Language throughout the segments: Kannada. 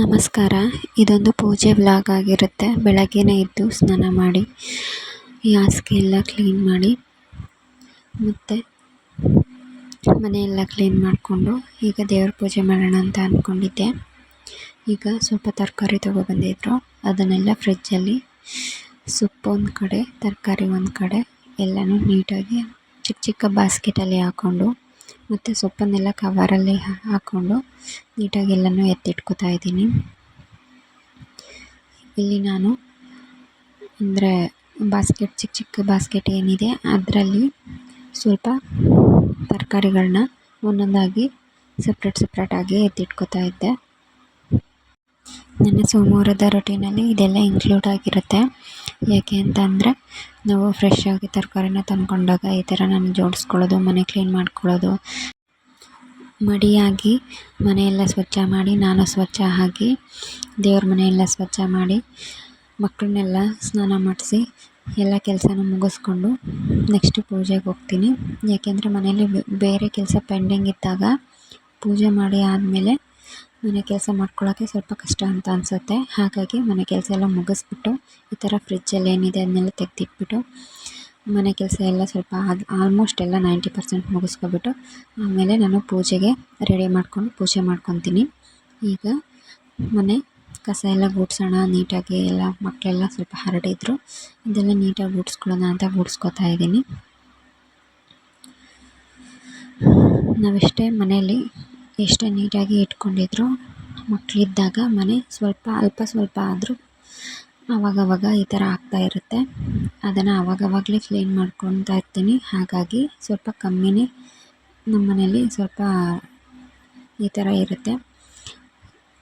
ನಮಸ್ಕಾರ. ಇದೊಂದು ಪೂಜೆ ವ್ಲಾಗ್ ಆಗಿರುತ್ತೆ. ಬೆಳಗ್ಗೆನೇ ಎದ್ದು ಸ್ನಾನ ಮಾಡಿ, ಈ ಹಾಸಿಗೆ ಎಲ್ಲ ಕ್ಲೀನ್ ಮಾಡಿ, ಮತ್ತು ಮನೆಯೆಲ್ಲ ಕ್ಲೀನ್ ಮಾಡಿಕೊಂಡು ಈಗ ದೇವ್ರ ಪೂಜೆ ಮಾಡೋಣ ಅಂತ ಅಂದ್ಕೊಂಡಿದ್ದೆ ಈಗ ಸ್ವಲ್ಪ ತರಕಾರಿ ತೊಗೊಬಂದಿದ್ರು ಅದನ್ನೆಲ್ಲ ಫ್ರಿಜ್ಜಲ್ಲಿ ಸೊಪ್ಪು ಒಂದು ಕಡೆ, ತರಕಾರಿ ಒಂದು ಕಡೆ, ಎಲ್ಲನೂ ನೀಟಾಗಿ ಚಿಕ್ಕ ಚಿಕ್ಕ ಬಾಸ್ಕೆಟಲ್ಲಿ ಹಾಕ್ಕೊಂಡು ಮತ್ತು ಸೊಪ್ಪನ್ನೆಲ್ಲ ಕವರಲ್ಲಿ ಹಾಕ್ಕೊಂಡು ನೀಟಾಗಿ ಎಲ್ಲನೂ ಎತ್ತಿಟ್ಕೊತಾ ಇದ್ದೀನಿ. ಇಲ್ಲಿ ನಾನು ಅಂದರೆ ಬಾಸ್ಕೆಟ್ ಚಿಕ್ಕ ಚಿಕ್ಕ ಬಾಸ್ಕೆಟ್ ಏನಿದೆ, ಅದರಲ್ಲಿ ಸ್ವಲ್ಪ ತರಕಾರಿಗಳನ್ನ ಒಂದೊಂದಾಗಿ ಸಪ್ರೇಟ್ ಸಪ್ರೇಟಾಗಿ ಎತ್ತಿಟ್ಕೊತಾ ಇದ್ದೆ. ನನ್ನ ಸೋಮವಾರದ ರೊಟೀನಲ್ಲಿ ಇದೆಲ್ಲ ಇನ್ಕ್ಲೂಡ್ ಆಗಿರುತ್ತೆ. ಯಾಕೆ ಅಂತ ಅಂದರೆ ನಾವು ಫ್ರೆಶ್ ಆಗಿ ತರಕಾರಿನ ತಂದ್ಕೊಂಡಾಗ ಈ ಥರ ನಾನು ಜೋಡಿಸ್ಕೊಳ್ಳೋದು, ಮನೆ ಕ್ಲೀನ್ ಮಾಡ್ಕೊಳ್ಳೋದು. ಮಡಿಯಾಗಿ ಮನೆಯೆಲ್ಲ ಸ್ವಚ್ಛ ಮಾಡಿ, ನಾನು ಸ್ವಚ್ಛ ಆಗಿ, ದೇವ್ರ ಮನೆಯೆಲ್ಲ ಸ್ವಚ್ಛ ಮಾಡಿ, ಮಕ್ಕಳನ್ನೆಲ್ಲ ಸ್ನಾನ ಮಾಡಿಸಿ, ಎಲ್ಲ ಕೆಲಸನೂ ಮುಗಿಸ್ಕೊಂಡು ನೆಕ್ಸ್ಟು ಪೂಜೆಗೆ ಹೋಗ್ತೀನಿ. ಯಾಕೆಂದರೆ ಮನೆಯಲ್ಲಿ ಬೇರೆ ಕೆಲಸ ಪೆಂಡಿಂಗ್ ಇದ್ದಾಗ ಪೂಜೆ ಮಾಡಿ ಆದಮೇಲೆ ಮನೆ ಕೆಲಸ ಮಾಡ್ಕೊಳ್ಳೋಕ್ಕೆ ಸ್ವಲ್ಪ ಕಷ್ಟ ಅಂತ ಅನಿಸುತ್ತೆ. ಹಾಗಾಗಿ ಮನೆ ಕೆಲಸ ಎಲ್ಲ ಮುಗಿಸ್ಬಿಟ್ಟು, ಈ ಥರ ಫ್ರಿಜ್ಜಲ್ಲಿ ಏನಿದೆ ಅದನ್ನೆಲ್ಲ ತೆಗೆದಿಟ್ಬಿಟ್ಟು, ಮನೆ ಕೆಲಸ ಎಲ್ಲ ಸ್ವಲ್ಪ ಆಲ್ಮೋಸ್ಟ್ ಎಲ್ಲ ನೈಂಟಿ ಪರ್ಸೆಂಟ್ ಮುಗಿಸ್ಕೊಬಿಟ್ಟು, ಆಮೇಲೆ ನಾನು ಪೂಜೆಗೆ ರೆಡಿ ಮಾಡ್ಕೊಂಡು ಪೂಜೆ ಮಾಡ್ಕೊತೀನಿ. ಈಗ ಮನೆ ಕಸ ಎಲ್ಲ ಗುಡಿಸೋಣ, ನೀಟಾಗಿ ಎಲ್ಲ ಮಕ್ಕಳೆಲ್ಲ ಸ್ವಲ್ಪ ಹರಡಿದ್ರು. ಅದೆಲ್ಲ ನೀಟಾಗಿ ಗುಡಿಸ್ಕೊಳ್ಳೋಣ ಅಂತ ಗುಡಿಸ್ಕೊತಾ ಇದ್ದೀನಿ. ನಾವೆಷ್ಟೇ ಮನೆಯಲ್ಲಿ ಎಷ್ಟೇ ನೀಟಾಗಿ ಇಟ್ಕೊಂಡಿದ್ರು. ಮಕ್ಕಳಿದ್ದಾಗ ಮನೆ ಸ್ವಲ್ಪ, ಅಲ್ಪ ಸ್ವಲ್ಪ ಆದರೂ ಆವಾಗವಾಗ ಈ ಥರ ಆಗ್ತಾ ಇರುತ್ತೆ. ಅದನ್ನು ಆವಾಗವಾಗಲೇ ಕ್ಲೀನ್ ಮಾಡ್ಕೊತಾ ಇರ್ತೀನಿ. ಹಾಗಾಗಿ ಸ್ವಲ್ಪ ಕಮ್ಮಿನೇ ನಮ್ಮ ಮನೇಲಿ ಸ್ವಲ್ಪ ಈ ಥರ ಇರುತ್ತೆ.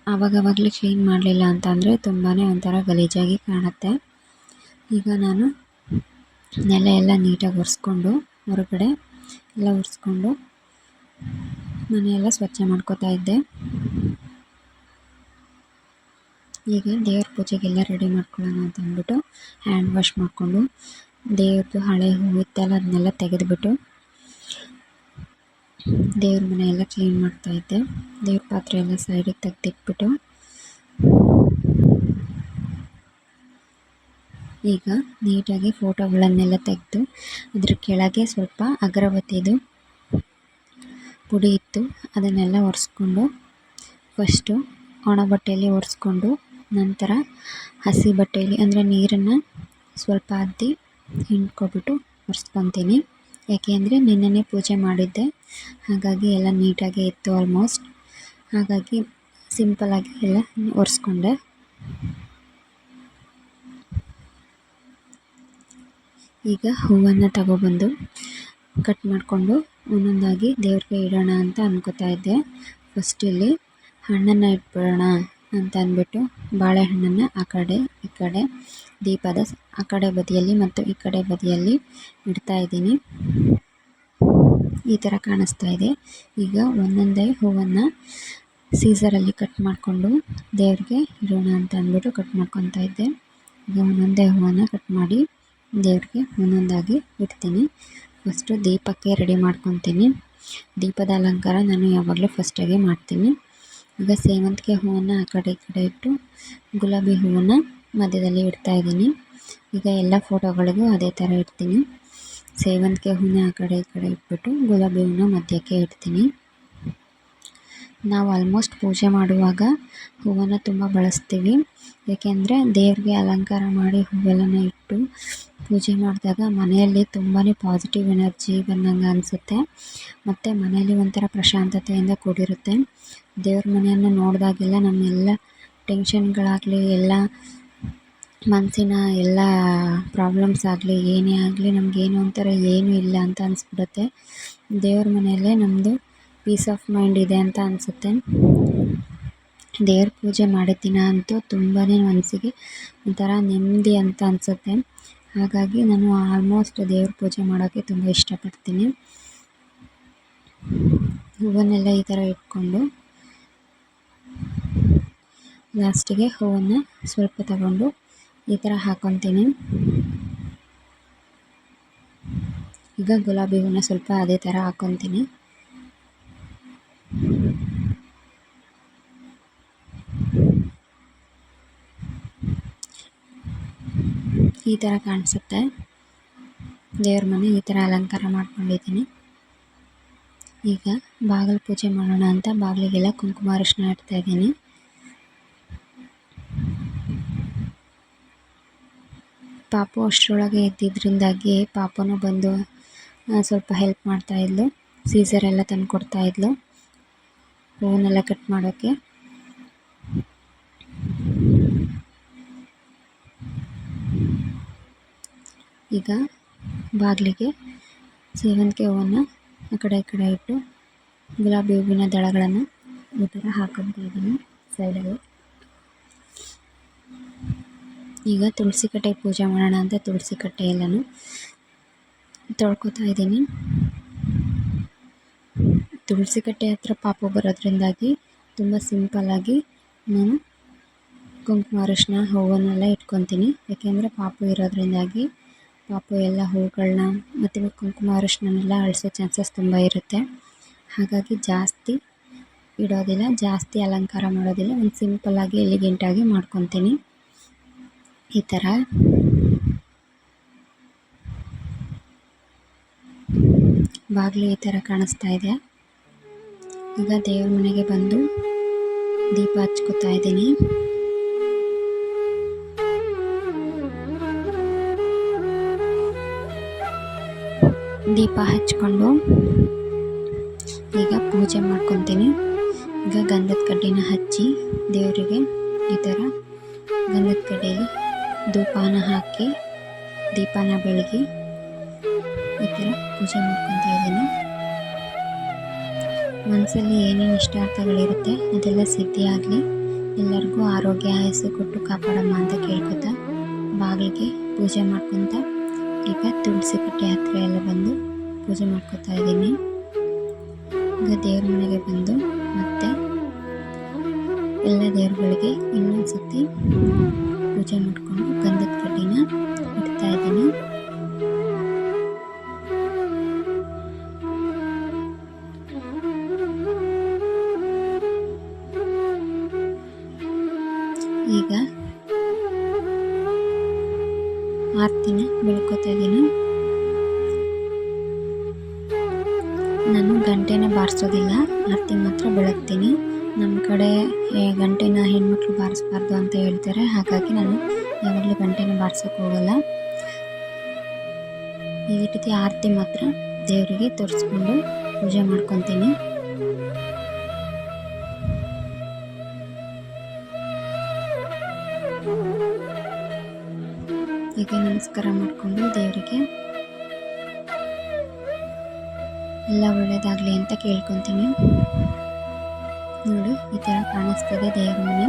ಆವಾಗವಾಗಲೇ ಕ್ಲೀನ್ ಮಾಡಲಿಲ್ಲ ಅಂತಂದರೆ ತುಂಬಾ ಒಂಥರ ಗಲೀಜಾಗಿ ಕಾಣುತ್ತೆ. ಈಗ ನಾನು ನೆಲ ಎಲ್ಲ ನೀಟಾಗಿ ಒರೆಸ್ಕೊಂಡು ಹೊರಗಡೆ ಎಲ್ಲ ಒರೆಸ್ಕೊಂಡು ಮನೆಯೆಲ್ಲ ಸ್ವಚ್ಛ ಮಾಡ್ಕೋತಾ ಇದ್ದೆ. ಈಗ ದೇವ್ರ ಪೂಜೆಗೆಲ್ಲ ರೆಡಿ ಮಾಡ್ಕೊಳ್ಳೋಣ ಅಂತ ಅಂದ್ಬಿಟ್ಟು ಹ್ಯಾಂಡ್ ವಾಶ್ ಮಾಡಿಕೊಂಡು ದೇವ್ರದ್ದು ಹಳೆ ಹೂವಿತ್ತಲ್ಲ ಅದನ್ನೆಲ್ಲ ತೆಗೆದುಬಿಟ್ಟು ದೇವ್ರ ಮನೆ ಎಲ್ಲ ಕ್ಲೀನ್ ಮಾಡ್ತಾ ಇದ್ದೆ. ದೇವ್ರ ಪಾತ್ರೆ ಎಲ್ಲ ಸೈಡಿಗೆ ತೆಗೆದಿಟ್ಬಿಟ್ಟು ಈಗ ನೀಟಾಗಿ ಫೋಟೋಗಳನ್ನೆಲ್ಲ ತೆಗೆದು ಅದ್ರ ಕೆಳಗೆ ಸ್ವಲ್ಪ ಅಗರಬತ್ತಿದು ಪುಡಿ ಇತ್ತು. ಅದನ್ನೆಲ್ಲ ಒರೆಸ್ಕೊಂಡು ಫಸ್ಟು ಒಣ ಬಟ್ಟೆಯಲ್ಲಿ ಒರೆಸ್ಕೊಂಡು ನಂತರ ಹಸಿ ಬಟ್ಟೆಯಲ್ಲಿ ಅಂದರೆ ನೀರನ್ನು ಸ್ವಲ್ಪ ಅದ್ದಿ ಹಿಂಡ್ಕೊಬಿಟ್ಟು ಒರೆಸ್ಕೊತೀನಿ. ಯಾಕೆ ಅಂದರೆ ನಿನ್ನೆ ಪೂಜೆ ಮಾಡಿದ್ದೆ. ಹಾಗಾಗಿ ಎಲ್ಲ ನೀಟಾಗೇ ಇತ್ತು ಆಲ್ಮೋಸ್ಟ್ ಹಾಗಾಗಿ ಸಿಂಪಲಾಗಿ ಎಲ್ಲ ಒರೆಸ್ಕೊಂಡೆ. ಈಗ ಹೂವನ್ನು ತಗೊಬಂದು ಕಟ್ ಮಾಡಿಕೊಂಡು ಒಂದೊಂದಾಗಿ ದೇವ್ರಿಗೆ ಇಡೋಣ ಅಂತ ಅನ್ಕೋತಾ ಇದ್ದೆ. ಫಸ್ಟ್ ಇಲ್ಲಿ ಹಣ್ಣನ್ನು ಇಟ್ಬಿಡೋಣ ಅಂತ ಅಂದ್ಬಿಟ್ಟು ಬಾಳೆಹಣ್ಣನ್ನು ಆ ಕಡೆ, ಈ ಕಡೆ, ದೀಪದ ಆ ಕಡೆ ಬದಿಯಲ್ಲಿ ಮತ್ತು ಈ ಕಡೆ ಬದಿಯಲ್ಲಿ ಇಡ್ತಾ ಇದ್ದೀನಿ. ಈ ಥರ ಕಾಣಿಸ್ತಾ ಇದೆ. ಈಗ ಒಂದೊಂದೇ ಹೂವನ್ನು ಸೀಸರಲ್ಲಿ ಕಟ್ ಮಾಡಿಕೊಂಡು ದೇವ್ರಿಗೆ ಇಡೋಣ ಅಂತ ಅಂದ್ಬಿಟ್ಟು ಕಟ್ ಮಾಡ್ಕೊತಾ ಇದ್ದೆ. ಈಗ ಒಂದೊಂದೇ ಹೂವನ್ನು ಕಟ್ ಮಾಡಿ ದೇವ್ರಿಗೆ ಒಂದೊಂದಾಗಿ ಇಡ್ತೀನಿ. ಫಸ್ಟು ದೀಪಕ್ಕೆ ರೆಡಿ ಮಾಡ್ಕೊತೀನಿ. ದೀಪದ ಅಲಂಕಾರ ನಾನು ಯಾವಾಗಲೂ ಫಸ್ಟಾಗೆ ಮಾಡ್ತೀನಿ. ಈಗ ಸೇವಂತಿಗೆ ಹೂವನ್ನು ಆ ಕಡೆ ಈ ಕಡೆ ಇಟ್ಟು ಗುಲಾಬಿ ಹೂವನ್ನು ಮಧ್ಯದಲ್ಲಿ ಇಡ್ತಾ ಇದ್ದೀನಿ. ಈಗ ಎಲ್ಲ ಫೋಟೋಗಳಿಗೂ ಅದೇ ಥರ ಇಡ್ತೀನಿ. ಸೇವಂತಿಗೆ ಹೂವನ್ನ ಆ ಕಡೆ ಈ ಕಡೆ ಇಟ್ಬಿಟ್ಟು ಗುಲಾಬಿ ಹೂವನ್ನ ಮಧ್ಯಕ್ಕೆ ಇಡ್ತೀನಿ. ನಾವು ಆಲ್ಮೋಸ್ಟ್ ಪೂಜೆ ಮಾಡುವಾಗ ಹೂವನ್ನು ತುಂಬ ಬಳಸ್ತೀವಿ. ಏಕೆಂದರೆ ದೇವರಿಗೆ ಅಲಂಕಾರ ಮಾಡಿ ಹೂವೆಲ್ಲನ ಇಟ್ಟು ಪೂಜೆ ಮಾಡಿದಾಗ ಮನೆಯಲ್ಲಿ ತುಂಬಾ ಪಾಸಿಟಿವ್ ಎನರ್ಜಿ ಬಂದಂಗೆ ಅನಿಸುತ್ತೆ. ಮತ್ತು ಮನೆಯಲ್ಲಿ ಒಂಥರ ಪ್ರಶಾಂತತೆಯಿಂದ ಕೂಡಿರುತ್ತೆ. ದೇವ್ರ ಮನೆಯನ್ನು ನೋಡಿದಾಗೆಲ್ಲ ನಮ್ಮೆಲ್ಲ ಟೆನ್ಷನ್ಗಳಾಗಲಿ ಎಲ್ಲ ಮನಸ್ಸಿನ ಎಲ್ಲ ಪ್ರಾಬ್ಲಮ್ಸ್ ಆಗಲಿ, ಏನೇ ಆಗಲಿ ನಮಗೇನು ಒಂಥರ ಏನೂ ಇಲ್ಲ ಅಂತ ಅನಿಸ್ಬಿಡುತ್ತೆ. ದೇವ್ರ ಮನೆಯಲ್ಲೇ ನಮ್ಮದು ಪೀಸ್ ಆಫ್ ಮೈಂಡ್ ಇದೆ ಅಂತ ಅನಿಸುತ್ತೆ. ದೇವ್ರ ಪೂಜೆ ಮಾಡಿದ ದಿನ ಅಂತೂ ತುಂಬಾ ಮನಸ್ಸಿಗೆ ಒಂಥರ ನೆಮ್ಮದಿ ಅಂತ ಅನಿಸುತ್ತೆ. ಹಾಗಾಗಿ ನಾನು ಆಲ್ಮೋಸ್ಟ್ ದೇವ್ರ ಪೂಜೆ ಮಾಡೋಕ್ಕೆ ತುಂಬ ಇಷ್ಟಪಡ್ತೀನಿ. ಹೂವನ್ನೆಲ್ಲ ಈ ಥರ ಇಟ್ಕೊಂಡು ಲಾಸ್ಟಿಗೆ ಹೂವನ್ನು ಸ್ವಲ್ಪ ತಗೊಂಡು ಈ ಥರ ಹಾಕೊತೀನಿ ಈಗ ಗುಲಾಬಿ ಹೂವನ್ನ ಸ್ವಲ್ಪ ಅದೇ ಥರ ಹಾಕ್ಕೊತೀನಿ ಈ ಥರ ಕಾಣಿಸುತ್ತೆ. ದೇವ್ರ ಮನೆ ಈ ಥರ ಅಲಂಕಾರ ಮಾಡ್ಕೊಂಡಿದ್ದೀನಿ. ಈಗ ಬಾಗಿಲು ಪೂಜೆ ಮಾಡೋಣ ಅಂತ ಬಾಗಿಲಿಗೆಲ್ಲ ಕುಂಕುಮ ಅರಿಶಿನ ಇಡ್ತಾ ಇದ್ದೀನಿ. ಪಾಪು ಅಷ್ಟರೊಳಗೆ ಇದ್ದಿದ್ದರಿಂದಾಗಿ ಪಾಪನೂ ಬಂದು ಸ್ವಲ್ಪ ಹೆಲ್ಪ್ ಮಾಡ್ತಾಯಿದ್ಲು ಸೀಸರೆಲ್ಲ ತಂದು ಕೊಡ್ತಾಯಿದ್ಲು ಹೂವನ್ನೆಲ್ಲ ಕಟ್ ಮಾಡೋಕ್ಕೆ ಈಗ ಬಾಗಿಲಿಗೆ ಸೇವಂತಿಗೆ ಹೂವನ್ನು ಆ ಕಡೆ ಈ ಕಡೆ ಇಟ್ಟು ಗುಲಾಬಿ ಹೂವಿನ ದಳಗಳನ್ನು ಈ ಥರ ಹಾಕೊತಾ ಇದ್ದೀನಿ ಸೈಡಲ್ಲಿ ಈಗ ತುಳಸಿ ಕಟ್ಟೆ ಪೂಜೆ ಮಾಡೋಣ ಅಂತ ತುಳಸಿ ಕಟ್ಟೆ ಎಲ್ಲನೂ ತೊಳ್ಕೊತಾ ಇದ್ದೀನಿ. ತುಳಸಿ ಕಟ್ಟೆ ಹತ್ರ ಪಾಪು ಬರೋದ್ರಿಂದಾಗಿ ತುಂಬ ಸಿಂಪಲ್ಲಾಗಿ ನಾನು ಕುಂಕುಮ ಅರಿಶಿನ ಹೂವನ್ನೆಲ್ಲ ಇಟ್ಕೊತೀನಿ. ಯಾಕೆಂದರೆ ಪಾಪು ಇರೋದ್ರಿಂದಾಗಿ ಪಾಪು ಎಲ್ಲ ಹೂಗಳನ್ನ ಮತ್ತು ಕುಂಕುಮ ಅರಿಶಿನನೆಲ್ಲ ಅಳಿಸೋ ಚಾನ್ಸಸ್ ತುಂಬ ಇರುತ್ತೆ. ಹಾಗಾಗಿ ಜಾಸ್ತಿ ಇಡೋದಿಲ್ಲ, ಜಾಸ್ತಿ ಅಲಂಕಾರ ಮಾಡೋದಿಲ್ಲ. ಒಂದು ಸಿಂಪಲ್ಲಾಗಿ ಎಲಿಗೆಂಟಾಗಿ ಮಾಡ್ಕೊತೀನಿ. ಈ ಥರ ಬಾಗಿಲು ಈ ಥರ ಕಾಣಿಸ್ತಾ ಇದೆ. ಈಗ ದೇವ್ರ ಮನೆಗೆ ಬಂದು ದೀಪ ಹಚ್ಕೋತಾ ಇದ್ದೀನಿ. ದೀಪ ಹಚ್ಕೊಂಡು ಈಗ ಪೂಜೆ ಮಾಡ್ಕೊತೀನಿ. ಈಗ ಗಂಧದ ಕಡ್ಡಿನ ಹಚ್ಚಿ ದೇವರಿಗೆ ಈ ಥರ ಗಂಧದ ಕಡ್ಡಿಗೆ ಧೂಪನ ಹಾಕಿ ದೀಪನ ಬೆಳಗಿ ಈ ಥರ ಪೂಜೆ ಮಾಡ್ಕೊತಾ ಇದ್ದೀನಿ. ಮನಸ್ಸಲ್ಲಿ ಏನೇನು ಇಷ್ಟಾರ್ಥಗಳಿರುತ್ತೆ ಅದೆಲ್ಲ ಸಿದ್ಧಿಯಾಗಲಿ ಎಲ್ಲರಿಗೂ ಆರೋಗ್ಯ, ಆಯಸ್ಸು ಕೊಟ್ಟು ಕಾಪಾಡಮ್ಮ ಅಂತ ಕೇಳ್ಕೊತ ಬಾಗಿಲಿಗೆ ಪೂಜೆ ಮಾಡ್ಕೊತ ಈಗ ತುಳಸಿ ಕಟ್ಟೆ ಹತ್ತಿರ ಎಲ್ಲ ಬಂದು ಪೂಜೆ ಮಾಡ್ಕೊತಾ ಇದ್ದೀನಿ. ಈಗ ದೇವ್ರ ಮನೆಗೆ ಬಂದು ಮತ್ತೆ ಎಲ್ಲ ದೇವ್ರುಗಳಿಗೆ ಇನ್ನೊಂದು ಸತಿ ಪೂಜೆ ಮಾಡಿಕೊಂಡು ಗಂಧದ ಕಡ್ಡಿನ ಇಡ್ತಾ ಇದ್ದೀನಿ. ಆರ್ತಿನ ಬೆಳ್ಕೊತಾ ಇದ್ದೀನಿ ನಾನು ಗಂಟೆನ ಬಾರಿಸೋದಿಲ್ಲ ಆರತಿ ಮಾತ್ರ ಬೆಳಗ್ತೀನಿ. ನಮ್ಮ ಕಡೆ ಗಂಟೆನ ಹೆಣ್ಮಕ್ಳು ಬಾರಿಸ್ಬಾರ್ದು ಅಂತ ಹೇಳ್ತಾರೆ, ಹಾಗಾಗಿ ನಾನು ಯಾವಾಗಲೂ ಗಂಟೆನ ಬಾರ್ಸೋಕೆ ಹೋಗಲ್ಲ. ಈ ರೀತಿ ಆರತಿ ಮಾತ್ರ ದೇವರಿಗೆ ತೋರಿಸ್ಕೊಂಡು ಪೂಜೆ ಮಾಡ್ಕೊತೀನಿ. ಈಗ ನಮಸ್ಕಾರ ಮಾಡಿಕೊಂಡು ದೇವರಿಗೆ ಎಲ್ಲ ಒಳ್ಳೇದಾಗಲಿ ಅಂತ ಕೇಳ್ಕೊತೀನಿ. ನೋಡಿ ಈ ಥರ ಕಾಣಿಸ್ತದೆ ದೇವ್ರ ಮನೆ.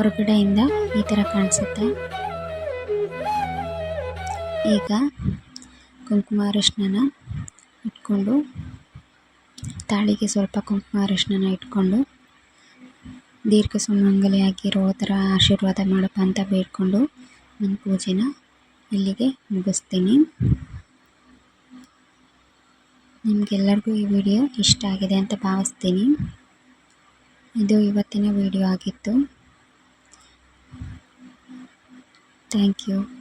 ಹೊರಗಡೆಯಿಂದ ಈ ಥರ ಕಾಣಿಸುತ್ತೆ. ಈಗ ಕುಂಕುಮ ಅರಿಶಿನ ಇಟ್ಕೊಂಡು, ತಾಳಿಗೆ ಸ್ವಲ್ಪ ಕುಂಕುಮ ಅರಿಶಿನ ಇಟ್ಕೊಂಡು, ದೀರ್ಘ ಸುಮಂಗಲಿಯಾಗಿರೋ ಥರ ಆಶೀರ್ವಾದ ಮಾಡಪ್ಪ ಅಂತ ಬೇಡ್ಕೊಂಡು ನನ್ನ ಪೂಜೆನ ಇಲ್ಲಿಗೆ ಮುಗಿಸ್ತೀನಿ. ನಿಮಗೆಲ್ಲರಿಗೂ ಈ ವಿಡಿಯೋ ಇಷ್ಟ ಆಗಿದೆ ಅಂತ ಭಾವಿಸ್ತೀನಿ. ಇದು ಇವತ್ತಿನ ವಿಡಿಯೋ ಆಗಿತ್ತು. Thank you.